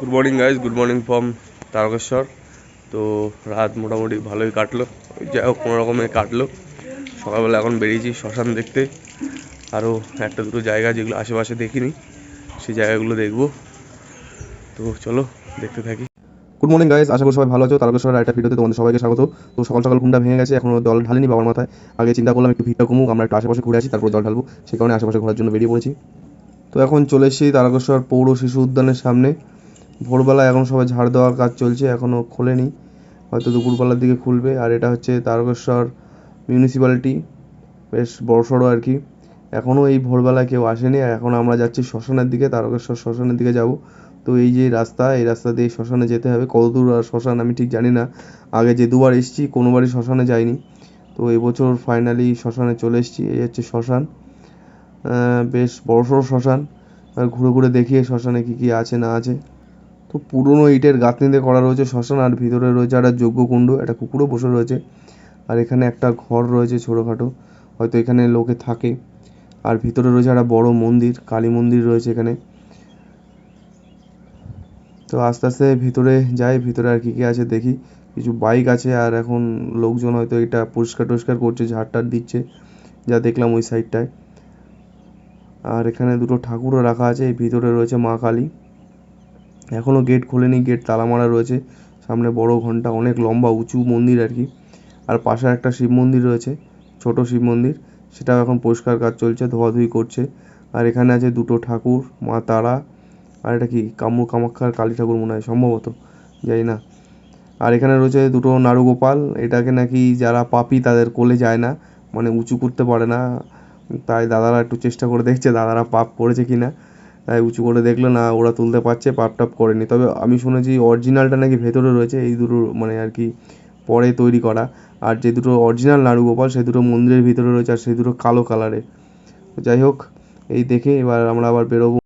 Good morning guys good morning from Tarakeswar তো রাত মোটামুটি ভালোই কাটলো। যাই হোক, কোনো রকমে কাটলো। সকালবেলা এখন বেরিয়েছি শ্মশান দেখতে। আরও একটা দুটো জায়গা যেগুলো আশেপাশে দেখিনি, সেই জায়গাগুলো দেখব। তো চলো, দেখতে থাকি। গুড মর্নিং গাইস আশা করি সবাই ভালো আছো। তারকেশ্বরের একটা ভিডিওতে তোমাদের সবাইকে স্বাগত। তো সকাল সকাল ঘুমটা ভেঙে গেছে, এখনও জল ঢালিনি বাবার মাথায়। আগে চিন্তা করলাম একটু ভিড়টা কমুক, আমরা একটু আশেপাশে ঘুরে আসি, তারপর জল ঢালবো। সেই কারণে আশেপাশে ঘোরার জন্য বেরিয়ে পড়েছি। তো এখন চলে এসেছি তারকেশ্বর পৌর শিশু উদ্যানের সামনে। ভোরবেলা এখন সবাই ঝাড় দেওয়ার কাজ চলছে এখনও খোলেনি। হয়তো দুপুরবেলার দিকে খুলবে, আর এটা হচ্ছে তারকেশ্বর মিউনিসিপ্যালিটি বেশ বড় সড়ো আর কি। এখনও এই ভোরবেলা কেউ আসেনি, আর এখন আমরা যাচ্ছি শ্মশানের দিকে, তারকেশ্বর শ্মশানের দিকে যাব। তো এই যে রাস্তা, এই রাস্তা দিয়ে শ্মশানে যেতে হবে কত দূর আর শ্মশান আমি ঠিক জানি না। আগে যে দুবার এসেছি, কোনোবারই শ্মশানে যাইনি। তো এবছর ফাইনালি শ্মশানে চলে এসেছি, এই হচ্ছে শ্মশান। বেশ বড় সড়ো শ্মশান। আর ঘুরে ঘুরে দেখি শ্মশানে কী কী আছে, না আছে। তো পুরনো ইটের গাঁথনিতে করা রয়েছে শ্মশান, আর ভিতরে রয়েছে একটা যজ্ঞকুণ্ড, একটা কুকুরও বসে রয়েছে। আর এখানে একটা ঘর রয়েছে ছোটোখাটো, হয়তো এখানে লোকে থাকে। আর ভিতরে রয়েছে একটা বড় মন্দির, কালী মন্দির রয়েছে এখানে। তো আস্তে আস্তে ভিতরে যাই, ভিতরে আর কী কী আছে দেখি। কিছু বাইক আছে, আর এখন লোকজন হয়তো এটা পরিষ্কার টরিষ্কার করছে ঝাড়টার দিচ্ছে, যা দেখলাম ওই সাইডটায় আর এখানে দুটো ঠাকুরও রাখা আছে ভিতরে রয়েছে মা কালী। এখনও গেট খোলেনি গেট তালা মারা রয়েছে। সামনে বড় ঘণ্টা, অনেক লম্বা, উঁচু মন্দির আর কি। আর পাশে একটা শিব মন্দির রয়েছে, ছোট শিব মন্দির। সেটাও এখন পরিষ্কার কাজ চলছে, ধোয়াধুয়ি করছে। আর এখানে আছে দুটো ঠাকুর, মা তারা, আর এটা কি, কামু কামাক্ষার কালী ঠাকুর মনে হয়, সম্ভবত, জানি না। আর এখানে রয়েছে দুটো নাড়ুগোপাল এটাকে নাকি যারা পাপি তাদের কোলে যায় না মানে উঁচু করতে পারে না। তাই দাদারা একটু চেষ্টা করে দেখছে, দাদারা পাপ করেছে কি না তাই উঁচু করে দেখল না ওরা তুলতে পারছে পাপ টাপ করেনি। তবে আমি শুনেছি অরিজিনালটা নাকি ভেতরে রয়েছে, এই দুটো মানে আর কি পরে তৈরি করা। আর যে দুটো অরিজিনাল নাড়ু গোপাল সে দুটো মন্দিরের ভিতরে রয়েছে আর সে দুটো কালো কালারের যাই হোক, এই দেখে এবার আমরা আবার বেরোবো।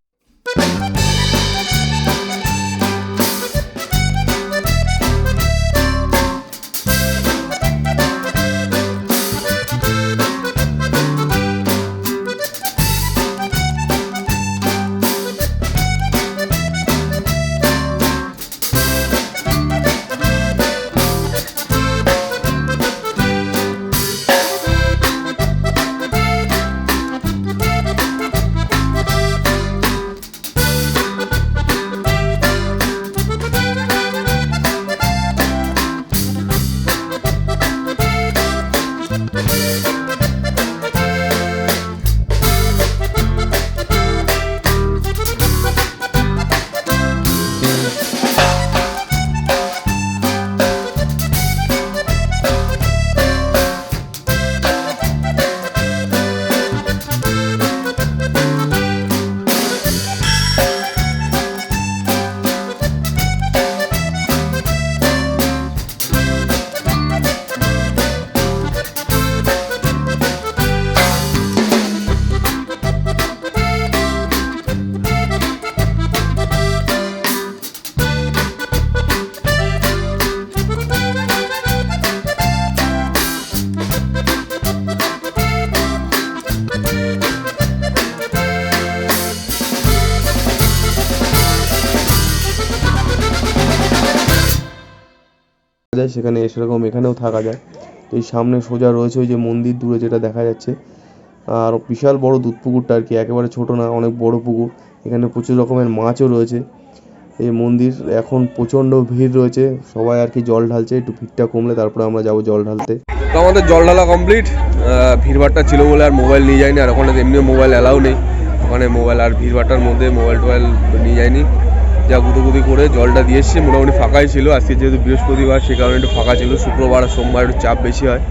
সেখানে সেরকম এখানেও থাকা যায়। তো এই সামনে সোজা রয়েছে ওই যে মন্দির দূরে যেটা দেখা যাচ্ছে। আর বিশাল বড় দুধ পুকুরটা আর কি, একেবারে ছোট না, অনেক বড় পুকুর। এখানে প্রচুর রকমের মাছও রয়েছে। এই মন্দির এখন প্রচণ্ড ভিড় রয়েছে, সবাই আর কি জল ঢালছে, একটু ভিড়টা কমলে তারপরে আমরা যাব জল ঢালতে। তো আমাদের জল ঢালা কমপ্লিট ভিড়ভাড়টা ছিল বলে আর মোবাইল নিয়ে যায়নি আর ওখানে এমনিও মোবাইল অ্যালাউ নেই। ওখানে মোবাইল আর ভিড়ভাড়টার মধ্যে মোবাইল টোবাইল নিয়ে যায়নি যা গুদুগুদি করে জলটা দিয়ে এসছি মোটামুটি ফাঁকাই ছিল। আজকে যেহেতু বৃহস্পতিবার সে কারণে একটু ফাঁকা ছিল। শুক্রবার আর সোমবার একটু চাপ বেশি হয়।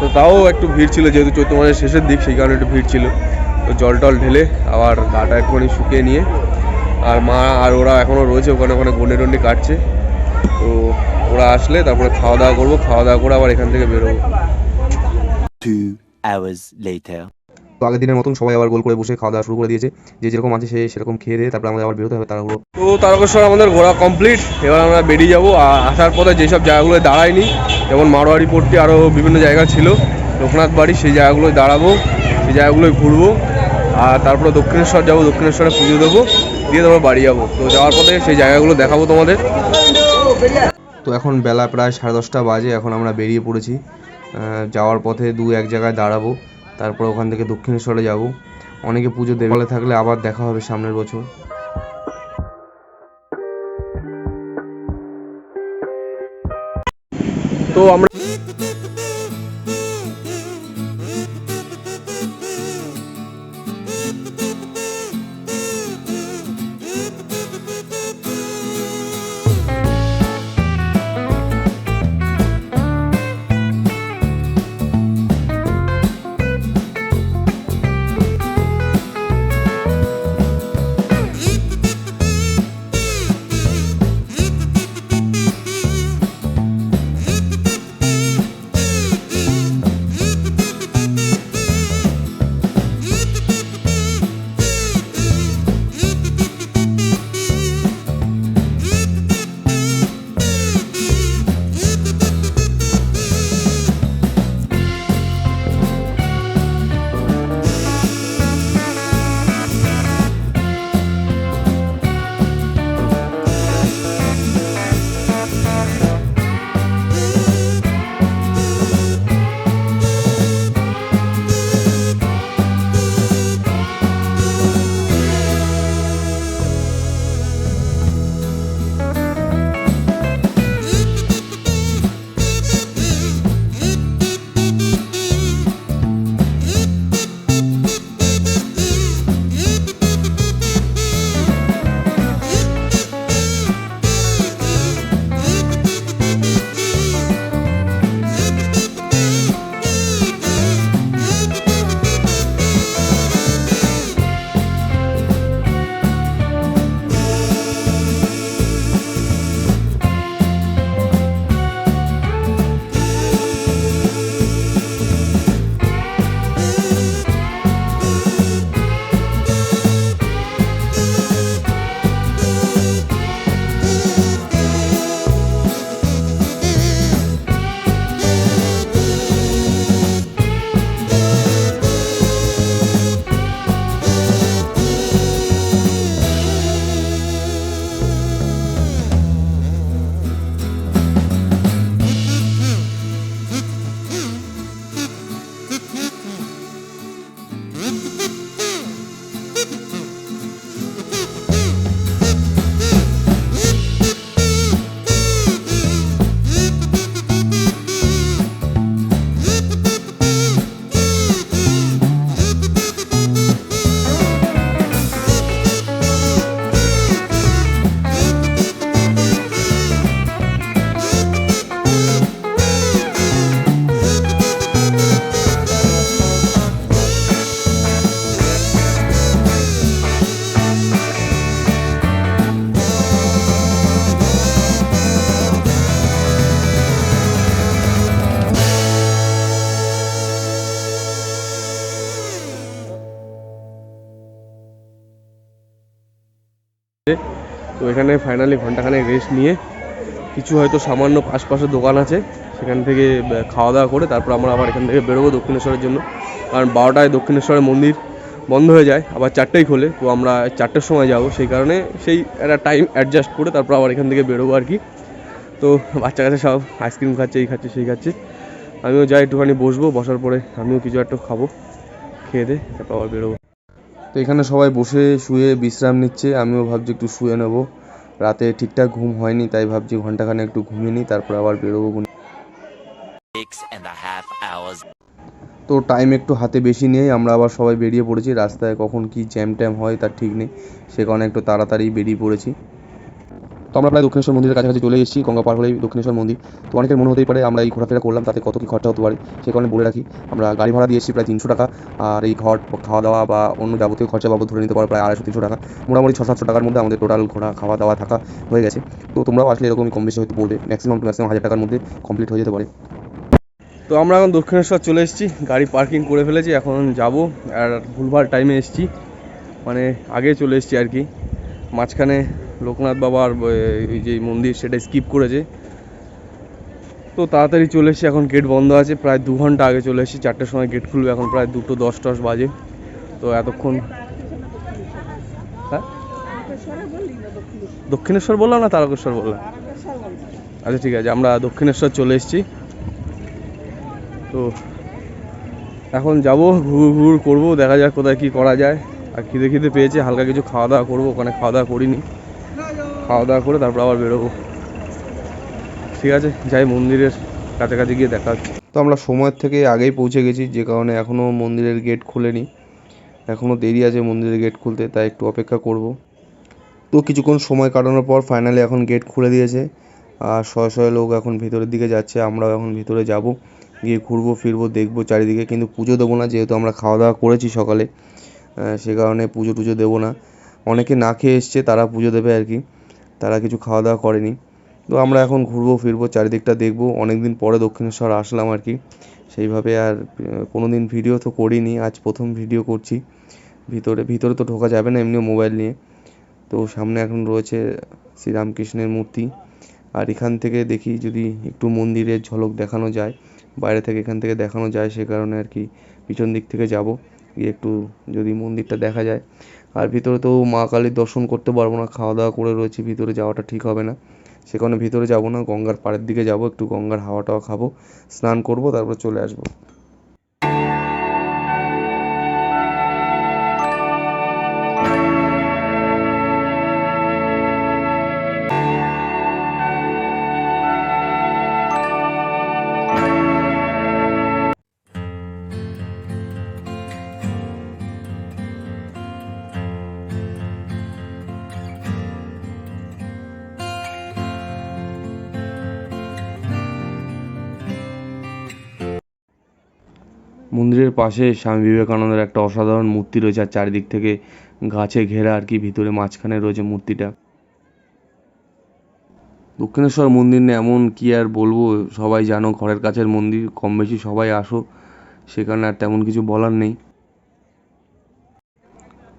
তো তাও একটু ভিড় ছিল যেহেতু চৈত্র মাসের শেষের দিক সেই কারণে একটু ভিড় ছিল। তো জল টল ঢেলে আবার গাটা একটুখানি শুকিয়ে নিয়ে আর মা আর ওরা এখনও রয়েছে ওখানে ওখানে গন্ডে টন্ডি কাটছে। তো ওরা আসলে তারপরে খাওয়া দাওয়া করব খাওয়া দাওয়া করে আবার এখান থেকে বেরোবো। Two hours later. তো আগের দিনের মতন সবাই আবার গোল করে বসে খাওয়া দাওয়া শুরু করে দিয়েছে। যে যেরকম আছে সে সেরকম খেয়ে দিয়ে তারপরে আমাদের আবার বেরোতে হবে তাড়াহুড়ো। তো তারকেশ্বর আমাদের ঘোরা কমপ্লিট এবার আমরা বেরিয়ে যাব। আর আসার পথে যেসব জায়গাগুলো দাঁড়ায়নি যেমন মারোয়ারি পট্টি আরও বিভিন্ন জায়গা ছিল লোকনাথ বাড়ি সেই জায়গাগুলোয় দাঁড়াবো সেই জায়গাগুলোয় ঘুরবো। আর তারপরে দক্ষিণেশ্বর যাব দক্ষিণেশ্বরে পুজো দেবো দিয়ে তারপর বাড়ি যাব। তো যাওয়ার পথে সেই জায়গাগুলো দেখাবো তোমাদের। তো এখন বেলা প্রায় সাড়ে দশটা বাজে এখন আমরা বেরিয়ে পড়েছি। যাওয়ার পথে দু এক জায়গায় দাঁড়াবো। তারপর ওখান থেকে দক্ষিণেশ্বরে যাব। অনেকে পুজো দেবে থাকলে আবার দেখা হবে সামনের বছর। তো আমরা তো এখানে ফাইনালি ঘন্টাখানেক রেস্ট নিয়ে কিছু হয়তো সামান্য আশপাশে দোকান আছে, সেখান থেকে খাওয়া দাওয়া করে তারপর আমরা আবার এখান থেকে বেরোবো দক্ষিণেশ্বরের জন্য। কারণ বারোটায় দক্ষিণেশ্বরের মন্দির বন্ধ হয়ে যায়, আবার চারটেই খোলে, তো আমরা চারটের সময় যাব। সেই কারণে সেই একটা টাইম অ্যাডজাস্ট করে তারপর আবার এখান থেকে বেরোবো আর কি। তো বাচ্চা কাছে সব আইসক্রিম খাচ্ছে, এই খাচ্ছে, সেই খাচ্ছে। আমিও যাই, একটুখানি বসবো, বসার পরে আমিও কিছু একটা খাব, খেয়ে দে তারপর আবার বেরোবো। তো এখানে সবাই বসে শুয়ে বিশ্রাম নিচ্ছে, আমিও ভাবছি একটু শুয়ে নেব। রাতে ঠিকঠাক ঘুম হয়নি তাই ভাবছি ঘন্টাখানে একটু ঘুমিয়ে নিই তারপর আবার বেরোবো তো টাইম একটু হাতে বেশি নেই আমরা আবার সবাই বেরিয়ে পড়েছি রাস্তায় কখন কি জ্যাম ট্যাম হয় তার ঠিক নেই সে কারণে একটু তাড়াতাড়ি বেরিয়ে পড়েছি। তো আমরা প্রায় দক্ষিণেশ্বর মন্দিরের কাছাকাছি চলে এসেছি, গঙ্গা পার হলেই দক্ষিণেশ্বর মন্দির। তো অনেকের মনে হতেই পারে আমরা এই ঘোরাফেরা করলাম, তাতে কত কী খরচা হতে পারে, সে কারণে বলে রাখি, আমরা গাড়ি ভাড়া দিয়েছি প্রায় তিনশো টাকা, আর এই ঘর, খাওয়া দাওয়া বা অন্য যাবতীয় খরচা বাবদ ধরে নিতে পারো প্রায় আড়াইশো, তিনশো টাকা। মোটামুটি ছ, সাতশো টাকার মধ্যে আমাদের টোটাল ঘোরা, খাওয়া দাওয়া থাকা হয়ে গেছে। তো তোমরাও আসলে এরকমই কম বেশি হয়তো পড়বে ম্যাক্সিমাম ম্যাক্সিমাম হাজার টাকার মধ্যে কমপ্লিট হয়ে যেতে পারে। তো আমরা এখন দক্ষিণেশ্বর চলে এসেছি, গাড়ি পার্কিং করে ফেলেছি, এখন যাব, আর ভুলভাল টাইমে এসেছি মানে আগে চলে এসেছি আর কি। মাঝখানে লোকনাথ বাবার এই যে মন্দির সেটা স্কিপ করেছে। তো তাড়াতাড়ি চলে এসেছি, এখন গেট বন্ধ আছে। প্রায় দু ঘণ্টা আগে চলে এসেছি, চারটের সময় গেট খুলবে, এখন প্রায় দুটো দশ টস বাজে। তো এতক্ষণ হ্যাঁ? দক্ষিণেশ্বর বললাম না তারকেশ্বর বললাম? আচ্ছা ঠিক আছে, আমরা দক্ষিণেশ্বর চলে এসেছি। তো এখন যাব, ঘুর ঘুর করব, দেখা যাক কোথায় কি করা যায়। আর খিদে খিদে পেয়েছে, হালকা কিছু খাওয়া দাওয়া করব, ওখানে খাওয়া দাওয়া করিনি। খাওয়া দাওয়া করে তারপর আবার বেরোবো। ঠিক আছে, যাই মন্দিরের কাছাকাছি গিয়ে দেখা হচ্ছে। তো আমরা সময়ের থেকে আগেই পৌঁছে গেছি, যে কারণে এখনও মন্দিরের গেট খোলেনি। এখনও দেরি আছে মন্দিরের গেট খুলতে, তাই একটু অপেক্ষা করব। তো কিছুক্ষণ সময় কাটানোর পর ফাইনালি এখন গেট খুলে দিয়েছে। আর শয়ে শয়ে লোক এখন ভিতরের দিকে যাচ্ছে, আমরাও এখন ভিতরে যাব। গিয়ে ঘুরবো, ফিরবো, দেখব চারিদিকে। কিন্তু পুজো দেবো না, যেহেতু আমরা খাওয়া দাওয়া করেছি সকালে সে কারণে পুজো টুজো দেবো না। অনেকে না খেয়ে এসছে, তারা পুজো দেবে আর কি। তারা কিছু খাওয়া দাওয়া করেনি। তো আমরা এখন ঘুরবো, ফিরবো, চারিদিকটা দেখব। অনেক দিন পরে দক্ষিণেশ্বর আসলাম আর কি। সেইভাবে আর কোনো দিন ভিডিও তো করিনি। আজ প্রথম ভিডিও করছি। ভিতরে ভিতরে তো ঢোকা যাবে না এমনিও মোবাইল নিয়ে। তো সামনে এখন রয়েছে শ্রীরামকৃষ্ণের মূর্তি। আর এখান থেকে দেখি যদি একটু মন্দিরের ঝলক দেখানো যায়, বাইরে থেকে এখান থেকে দেখানো যায়, সে কারণে আর কি পিছন দিক থেকে যাব। গিয়ে একটু যদি মন্দিরটা দেখা যায়। আর ভিতরে তো মা কালীর দর্শন করতে পারব না, খাওয়া দাওয়া করে রয়েছি, ভিতরে যাওয়াটা ঠিক হবে না। সেখানে ভিতরে যাব না, গঙ্গার পাড়ের দিকে যাব, একটু গঙ্গার হাওয়া টাওয়া খাব, স্নান করব, তারপর চলে আসব। মন্দিরের পাশে স্বামী বিবেকানন্দের একটা অসাধারণ মূর্তি রয়েছে, আর চারিদিক থেকে গাছে ঘেরা আর কি, ভিতরে মাঝখানে রয়েছে মূর্তিটা। দক্ষিণেশ্বর মন্দির নিয়ে এমন কি আর বলব, সবাই জানো ঘরের কাছের মন্দির, কম বেশি সবাই আসো, সেখানে আর তেমন কিছু বলার নেই।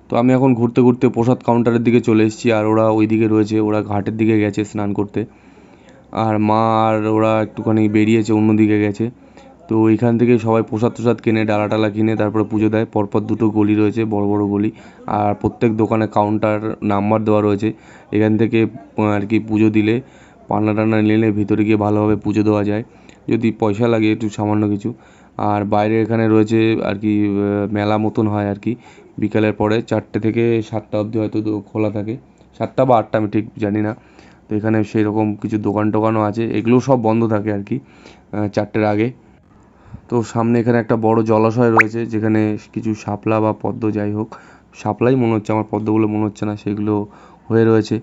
তো আমি এখন ঘুরতে ঘুরতে প্রসাদ কাউন্টারের দিকে চলে এসেছি, আর ওরা ওই দিকে রয়েছে, ওরা ঘাটের দিকে গেছে স্নান করতে। আর মা আর ওরা একটুখানি বেরিয়েছে, অন্যদিকে গেছে। তো এখান থেকে সবাই প্রসাদ টসাদ কিনে, ডালা টালা কিনে তারপরে পুজো দেয়। পরপর দুটো গলি রয়েছে, বড় বড় গলি। আর প্রত্যেক দোকানে কাউন্টার নাম্বার দেওয়া রয়েছে। এখান থেকে আর কি পুজো দিলে, পান্না টান্না নিলে ভিতরে গিয়ে ভালোভাবে পুজো দেওয়া যায়। যদি পয়সা লাগে একটু সামান্য কিছু। আর বাইরে এখানে রয়েছে, আর কি মেলা মতন হয় আর কি। বিকালের পরে চারটে থেকে সাতটা অবধি হয়তো খোলা থাকে। সাতটা বা আটটা, আমি ঠিক জানি না। তো এখানে সেই রকম কিছু দোকান টোকানও আছে। এগুলো সব বন্ধ থাকে আর কি চারটের আগে। তো সামনে এখানে একটা বড় জলাশয় রয়েছে, যেখানে কিছু শাপলা বা পদ্ম যাই হোক, শাপলাই মনে হচ্ছে, আমার পদ্মগুলো মনে হচ্ছে না, সেগুলো হয়ে রয়েছে।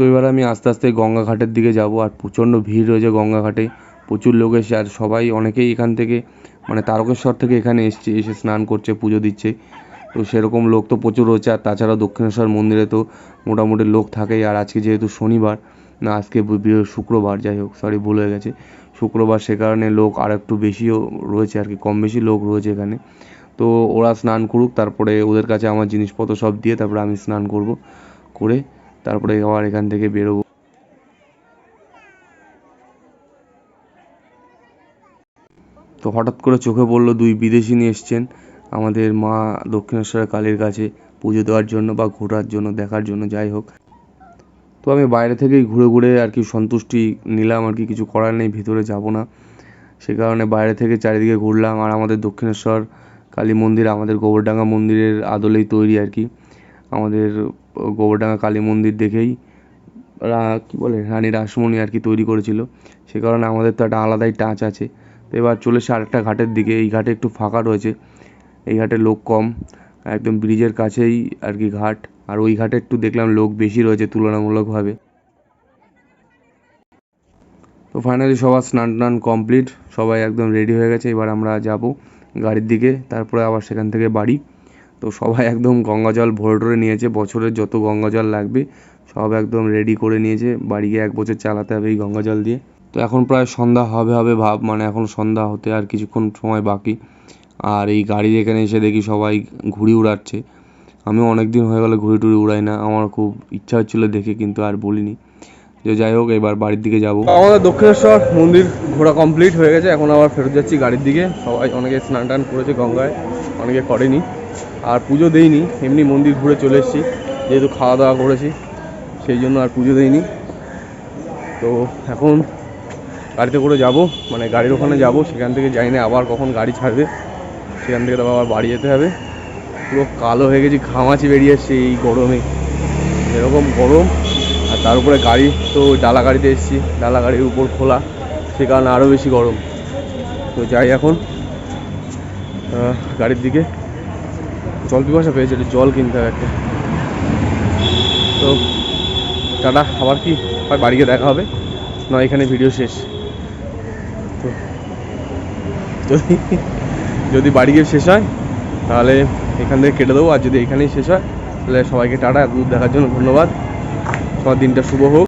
তো এবার আমি আস্তে আস্তে গঙ্গা ঘাটের দিকে যাব, আর প্রচণ্ড ভিড় রয়েছে গঙ্গা ঘাটে প্রচুর লোক এসে আর সবাই অনেকেই এখান থেকে মানে তারকেশ্বর থেকে এখানে এসছে, এসে স্নান করছে, পুজো দিচ্ছে। তো সেরকম লোক তো প্রচুর রয়েছে, আর তাছাড়া দক্ষিণেশ্বর মন্দিরে তো মোটামুটি লোক থাকেই। আর আজকে যেহেতু শনিবার, না আজকে শুক্রবার, যাই হোক সরি ভুল হয়ে গেছে। শুক্রবার সে কারণে লোক আর একটু বেশিও রয়েছে, আর কি, কম বেশি লোক রয়েছে এখানে। তো ওরা স্নান করুক, তারপরে ওদের কাছে আমার জিনিসপত্র সব দিয়ে তারপরে আমি স্নান করব, করে তারপরে আবার এখান থেকে বেরোবো। তো হঠাৎ করে চোখে পড়ল দুই বিদেশি নিয়ে এসছেন। আমাদের মা দক্ষিণেশ্বর কালীর কাছে পুজো দেওয়ার জন্য বা ঘোরার জন্য, দেখার জন্য, যাই হোক। তো আমি বাইরে থেকেই ঘুরে ঘুরে আর কি সন্তুষ্টি নিলাম, আর কি কিছু করার নেই, ভিতরে যাব না। সে কারণে বাইরে থেকে চারিদিকে ঘুরলাম, আর আমাদের দক্ষিণেশ্বর কালী মন্দির, আমাদের গোবরডাঙ্গা মন্দিরের আদলেই তৈরি আর কি। আমাদের গোবরডাঙ্গা কালী মন্দির দেখেই রা, কী বলে, রানী রাসমণি আর কি তৈরি করেছিল। সে কারণে আমাদের তো একটা আলাদাই টাচ আছে। তো এবার চলে এসে আরেকটা ঘাটের দিকে, এই ঘাটে একটু ফাঁকা রয়েছে। এই ঘাটে লোক কম, একদম ব্রিজের কাছেই আর কি ঘাট। আর ওই ঘাটে একটু দেখলাম লোক বেশি রয়েছে তুলনামূলকভাবে। তো ফাইনালি সবার স্নান টান কমপ্লিট সবাই একদম রেডি হয়ে গেছে। এবার আমরা যাব গাড়ির দিকে, তারপরে আবার সেখান থেকে বাড়ি। তো সবাই একদম গঙ্গা জল ভরে টরে নিয়েছে, বছরের যত গঙ্গা জল লাগবে সব একদম রেডি করে নিয়েছে, বাড়ি গিয়ে এক বছর চালাতে হবে এই গঙ্গা জল দিয়ে। তো এখন প্রায় সন্ধ্যা হবে হবে ভাব মানে এখন সন্ধ্যা হতে আর কিছুক্ষণ সময় বাকি। আর এই গাড়ির এখানে এসে দেখি সবাই ঘুড়ি উড়াচ্ছে। আমিও অনেক দিন হয়ে গেলো ঘুড়ি টুড়ি উড়াই না, আমার খুব ইচ্ছা হচ্ছিল দেখে, কিন্তু আর বলিনি। যে যাই হোক, এবার বাড়ির দিকে যাব। আমাদের দক্ষিণেশ্বর মন্দির ঘোরা কমপ্লিট হয়ে গেছে, এখন আবার ফেরত যাচ্ছি গাড়ির দিকে। সবাই অনেকে স্নান টান করেছে গঙ্গায়, অনেকে করেনি। আর পুজো দেইনি, এমনি মন্দির ঘুরে চলে এসেছি, যেহেতু খাওয়া দাওয়া করেছি, সেই জন্য আর পুজো দেইনি। তো এখন গাড়িতে করে যাব মানে গাড়ির ওখানে যাব, সেখান থেকে যাই না, আবার কখন গাড়ি ছাড়বে, সেখান থেকে তো আবার বাড়ি যেতে হবে। পুরো কালো হয়ে গেছি, ঘামাচি বেরিয়ে এসছে এই গরমে। এরকম গরম, আর তার উপরে গাড়ি, তো ডালা গাড়িতে এসেছি, ডালা গাড়ির উপর খোলা, সে কারণে আরও বেশি গরম। তো যাই এখন গাড়ির দিকে। জল পিপাসা পেয়েছে, একটু জল কিনতে হবে একটা। তো, টাটা, আবার কি? হয় বাড়িতে দেখা হবে। নয়, এখানে ভিডিও শেষ। তো, যদি যদি বাড়ি গিয়ে শেষ হয়, তাহলে এখান থেকে কেটে দেবো। আর যদি এখানেই শেষ হয়, তাহলে সবাইকে টাটা দূর দেখার জন্য ধন্যবাদ। তোমার দিনটা শুভ হোক।